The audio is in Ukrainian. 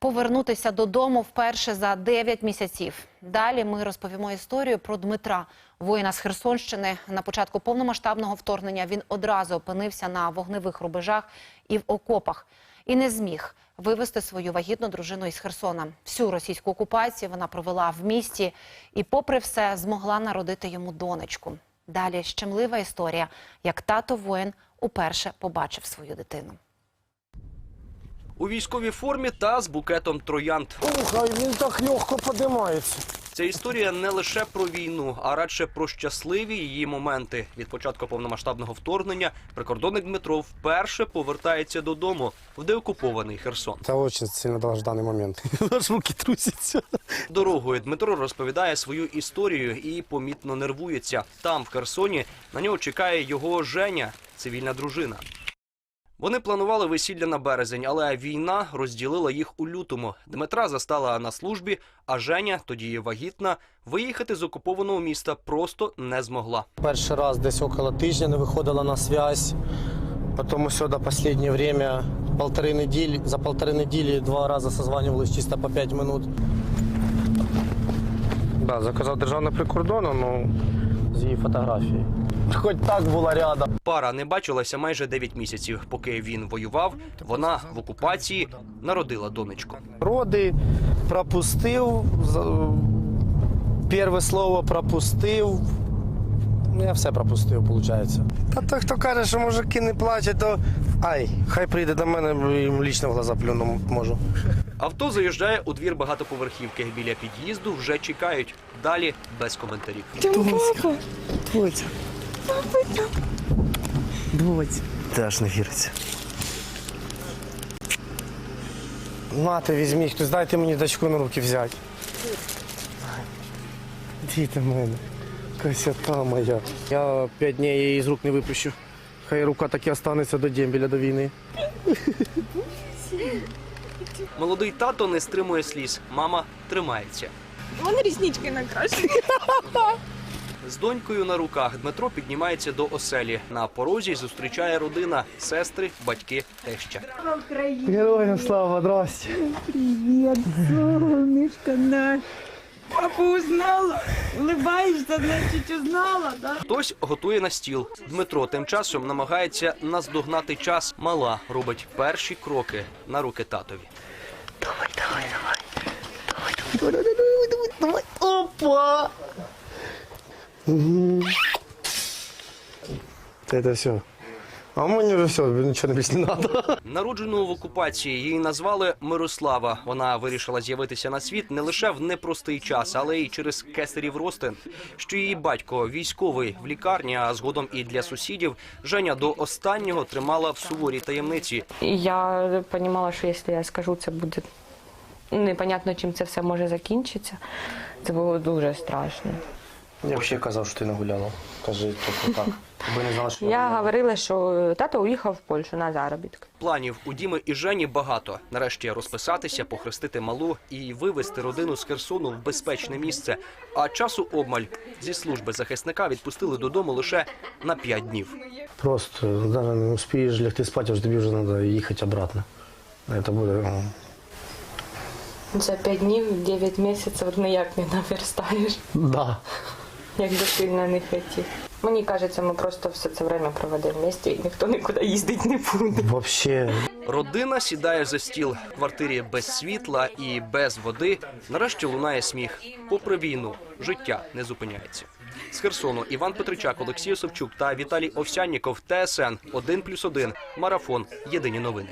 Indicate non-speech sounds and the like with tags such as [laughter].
Повернутися додому вперше за 9 місяців. Далі ми розповімо історію про Дмитра, воїна з Херсонщини. На початку повномасштабного вторгнення він одразу опинився на вогневих рубежах і в окопах. І не зміг вивезти свою вагітну дружину із Херсона. Всю російську окупацію вона провела в місті і, попри все, змогла народити йому донечку. Далі щемлива історія, як тато воїн уперше побачив свою дитину. У військовій формі та з букетом троянд. Слухай, він так легко подимається. Ця історія не лише про війну, а радше про щасливі її моменти. Від початку повномасштабного вторгнення прикордонник Дмитро вперше повертається додому в деокупований Херсон. Це дуже сильно довжданий момент. [laughs] Аж руки трусяться. Дорогою Дмитро розповідає свою історію і помітно нервується. Там, в Херсоні, на нього чекає його Женя, цивільна дружина. Вони планували весілля на березень, але війна розділила їх у лютому. Дмитра застала на службі, а Женя, тоді вагітна, виїхати з окупованого міста просто не змогла. Перший раз десь около тижня не виходила на связь. Потім усе до останнє время полтори неділі, за полтори неділі два рази созванювалися чисто по 5 минут. Да, заказав державне прикордонну, ну з її фотографією. Хоч так була рядом. Пара не бачилася майже 9 місяців. Поки він воював, вона в окупації народила донечку. Роди пропустив, перше слово пропустив. Ну, Я все пропустив, виходить. Та той, хто каже, що мужики не плачуть, то ай, хай прийде до мене, їм лічно в глаза плюну можу. Авто заїжджає у двір багатоповерхівки. Біля під'їзду вже чекають. Далі без коментарів. Доця. Доця. Доця. Теж не віриться. Мати, візьміть, хтось дайте мені дочку на руки взяти. Діти мене. Красота моя. Я п'ять днів її з рук не випущу. Хай рука так і останеться до дембіля до війни. Молодий тато не стримує сліз. Мама тримається. Вон ріснички накрашені. [laughs] З донькою на руках Дмитро піднімається до оселі. На порозі зустрічає родина, сестри, батьки, теща. Героям слава, здрасте. Привіт, солнышко наш. Папу узнала. Улыбаєшся, значить узнала, да? Хтось готує на стіл. Дмитро тим часом намагається наздогнати час. Мала робить перші кроки на руки татові. Опа! Это все. А мені вже все, нічого більше не треба. Народжену в окупації її назвали Мирослава. Вона вирішила з'явитися на світ не лише в непростий час, але й через кесарів ростин. Що її батько військовий в лікарні, а згодом і для сусідів Женя до останнього тримала в суворій таємниці. Я розуміла, що якщо я скажу, це буде непонятно, чим це все може закінчитися. Це було дуже страшно. Я взагалі казав, що ти нагуляла. Кажи тільки так. Ви не знали, що Я говорила, що тато уїхав в Польщу на заробітки. Планів у Діми і Жені багато. Нарешті розписатися, похрестити малу і вивезти родину з Херсону в безпечне місце. А часу обмаль зі служби захисника відпустили додому лише на п'ять днів. Просто навіть не успієш лягти спати, аж тобі вже треба їхати обратно. Це буде. ну, За п'ять днів, дев'ять місяців ніяк не наверстаєш, Да. Як би сильно не хотів. Мені кажеться, ми просто все це время проведемо в місті і ніхто нікуди їздити не буде. Вообще. Родина сідає за стіл в квартирі без світла і без води. Нарешті лунає сміх. Попри війну, життя не зупиняється. З Херсону Іван Петричак, Олексій Осовчук та Віталій Овсянніков. ТСН 1+,1. Марафон. Єдині новини.